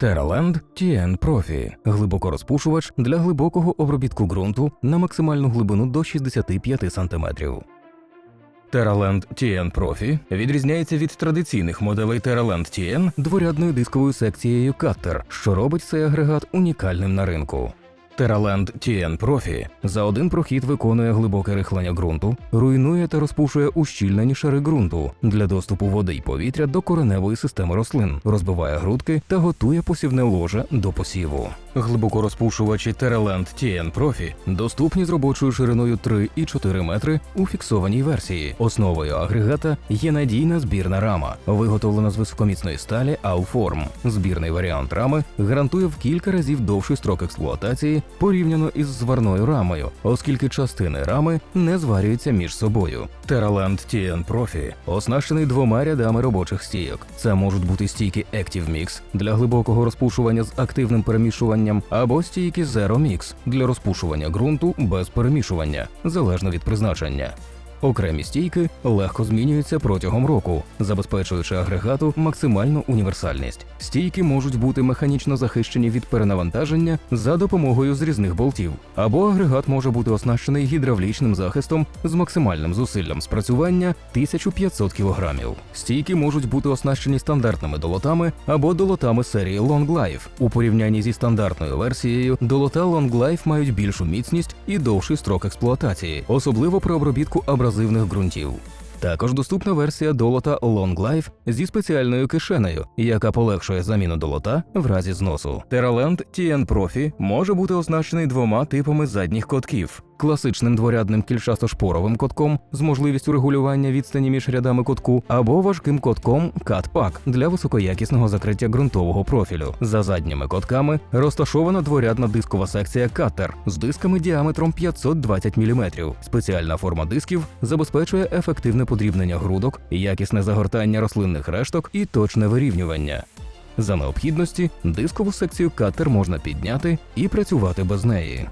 TerraLand TN Profi – глибокорозпушувач для глибокого обробітку ґрунту на максимальну глибину до 65 см. TerraLand TN Profi відрізняється від традиційних моделей TerraLand TN дворядною дисковою секцією Cutter, що робить цей агрегат унікальним на ринку. TerraLand TN Profi за один прохід виконує глибоке рихлення ґрунту, руйнує та розпушує ущільнені шари ґрунту для доступу води й повітря до кореневої системи рослин, розбиває грудки та готує посівне ложе до посіву. Глибокорозпушувачі TerraLand TN Profi доступні з робочою шириною 3 і 4 метри у фіксованій версії. Основою агрегата є надійна збірна рама, виготовлена з високоміцної сталі Alform. Збірний варіант рами гарантує в кілька разів довший строк експлуатації порівняно із зварною рамою, оскільки частини рами не зварюються між собою. TerraLand TN Profi оснащений двома рядами робочих стійок. Це можуть бути стійки Active Mix для глибокого розпушування з активним перемішуванням або стійки Zero Mix для розпушування ґрунту без перемішування, залежно від призначення. Окремі стійки легко змінюються протягом року, забезпечуючи агрегату максимальну універсальність. Стійки можуть бути механічно захищені від перенавантаження за допомогою зрізних болтів, або агрегат може бути оснащений гідравлічним захистом з максимальним зусиллям спрацювання 1500 кг. Стійки можуть бути оснащені стандартними долотами або долотами серії Long Life. У порівнянні зі стандартною версією, долота Long Life мають більшу міцність і довший строк експлуатації, особливо при обробітку абразивних ґрунтів. Також доступна версія долота Long Life зі спеціальною кишенею, яка полегшує заміну долота в разі зносу. TerraLand TN Profi може бути оснащений двома типами задніх котків: класичним дворядним кільчасто-шпоровим котком з можливістю регулювання відстані між рядами котку, або важким котком Pack для високоякісного закриття ґрунтового профілю. За задніми котками розташована дворядна дискова секція Cutter з дисками діаметром 520 мм. Спеціальна форма дисків забезпечує ефективне подрібнення грудок, якісне загортання рослинних решток і точне вирівнювання. За необхідності дискову секцію катер можна підняти і працювати без неї.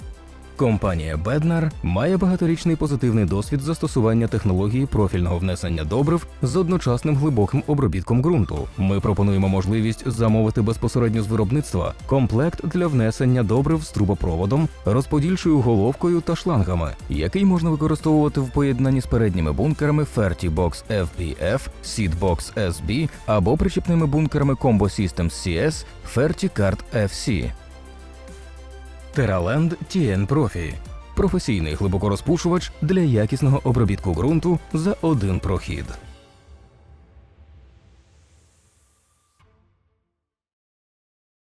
Компанія Bednar має багаторічний позитивний досвід застосування технології профільного внесення добрив з одночасним глибоким обробітком ґрунту. Ми пропонуємо можливість замовити безпосередньо з виробництва комплект для внесення добрив з трубопроводом, розподільчою головкою та шлангами, який можна використовувати в поєднанні з передніми бункерами FertiBox FBF, Seedbox SB або причіпними бункерами Combo Systems CS FertiCard FC. TerraLand TN Profi – професійний глибокорозпушувач для якісного обробітку ґрунту за один прохід.